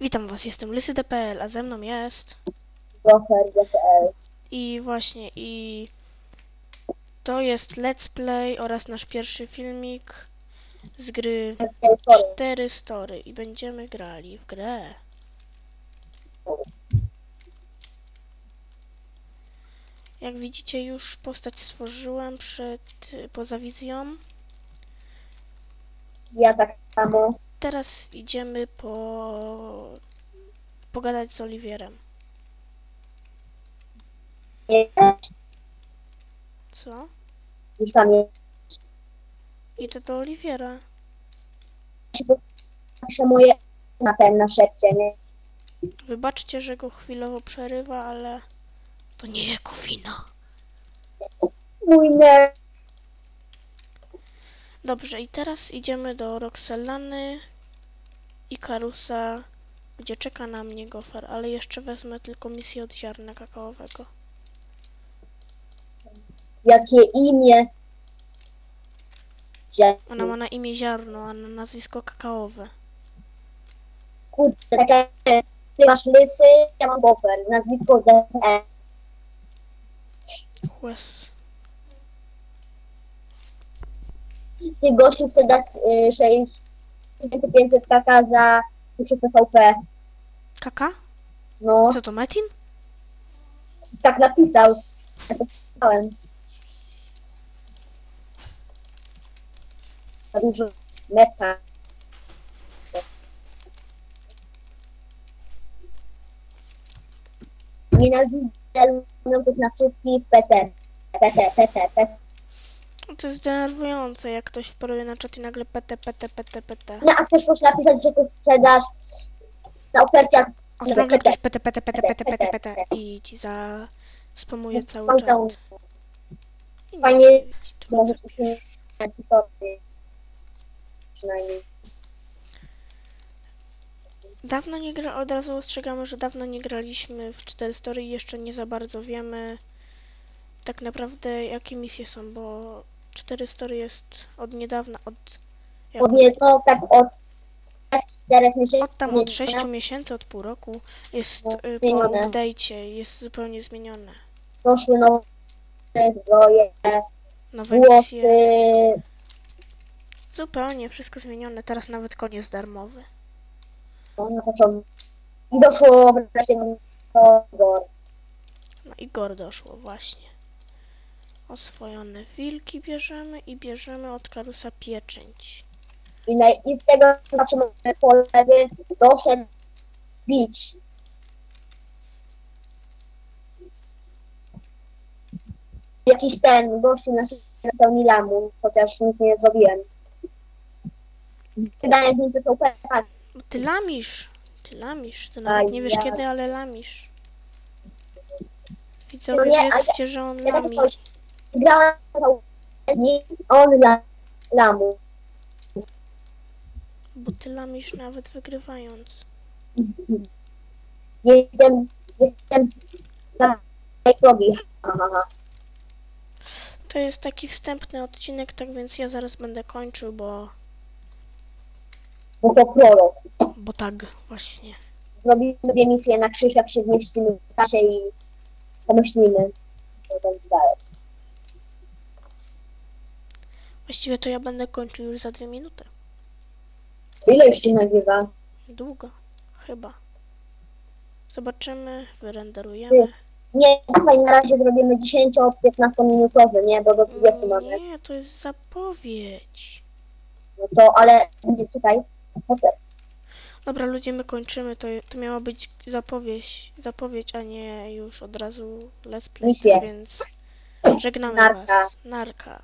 Witam was, jestem lysy.pl, a ze mną jest Gofer.pl i właśnie i to jest let's play oraz nasz pierwszy filmik z gry 4 Story i będziemy grali w grę. Jak widzicie już postać stworzyłem przed poza wizją. Ja tak samo. Teraz idziemy po pogadać z Oliwierem. Nie, Co? już tam jest. Idę do Oliwiera. Moje na ten, na szepcie, nie? Wybaczcie, że go chwilowo przerywa, ale to nie jego wina. Mój ne... Dobrze, i teraz idziemy do Roxelany i Karusa, gdzie czeka na mnie gofer, ale jeszcze wezmę tylko misję od ziarna kakaowego. Jakie imię? Gdzie? Ona ma na imię ziarno, a na nazwisko kakaowe. Kurde, takie... Ty masz lysy, ja mam gofer. Nazwisko ZE. Łez. Ty gościu chce dać y, 6500 kaka za duszę PVP. Kaka? No, Co to, Metin? tak napisał. Ja to pisałem. Za dużo metka. Nienawidzę lubiących na wszystkich PT. PT, PT, PT. To jest denerwujące, jak ktoś wparuje na czat i nagle pt, pt, pt, pt. No, a chcesz coś napisać, że to sprzedaż na ofercie A tu nagle ktoś pt, pt, pt, pt, pt, pt i ci za... spamuje cały czat. Nie Fajnie, to. Przynajmniej. Dawno nie gra, od razu ostrzegamy, że dawno nie graliśmy w 4 story i jeszcze nie za bardzo wiemy tak naprawdę jakie misje są, bo 4 story jest od niedawna, od, jak, Od nie, no tak od 4 miesięcy. od tam od 6 miesięcy, od pół roku jest No, y, po zmienione. update'cie, jest zupełnie zmienione. Doszły nowe zbroje, Nowe włosy. misje, zupełnie wszystko zmienione, teraz nawet koniec darmowy. No, na początku. I doszło wreszcie do No i gor doszło właśnie. Oswojone wilki bierzemy i bierzemy od karusa pieczęć. I, na, I z tego zobaczymy po lewie doszedł bić. Jakiś ten gościu na napełni lamu, chociaż nic nie zrobiłem. Wydaje mi się, że to. Bo Ty lamisz, ty lamisz, ty nawet nie wiesz kiedy, ale lamisz. Widzowie, No nie, ale- wiedzcie, że on Ja lami. Grałem nie on la, lamu. Bo ty lamisz nawet wygrywając. Jestem, jestem na progi. Aha. To jest taki wstępny odcinek, tak więc ja zaraz będę kończył, bo... Bo to prolog. Bo tak, właśnie. Zrobimy dwie misje na krzyżach, się zmieścimy w czasie i pomyślimy, co będzie dalej. Właściwie to ja będę kończył już za dwie minuty. Ile już się nagrywa? Długo. Chyba. Zobaczymy, wyrenderujemy. Nie, dawaj na razie zrobimy 10-15 minutowy, nie? Bo do 20 mamy. Nie, to jest zapowiedź. No to, ale będzie tutaj. Potem. Dobra, ludzie, my kończymy. To, to miała być zapowiedź, zapowiedź, a nie już od razu let's play. Misję. Więc żegnamy Narka. was. Narka.